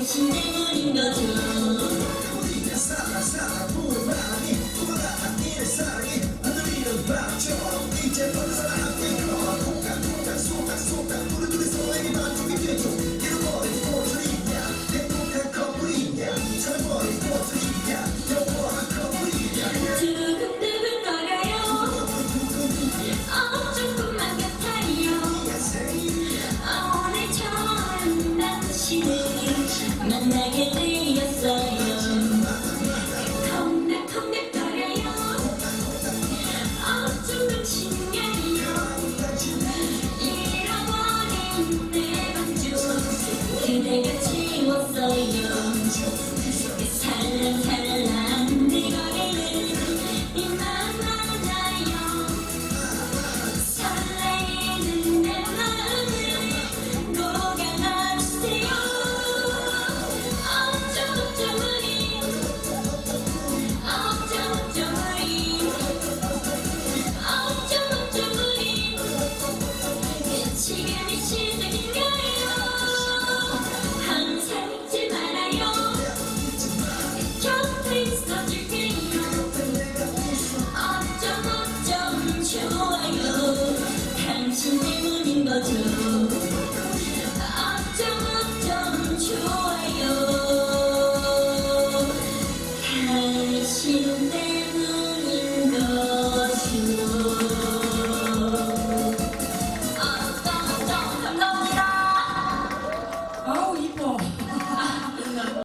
무슨 질문인 거죠? 우리가 살아 살아 You. 하시는 대로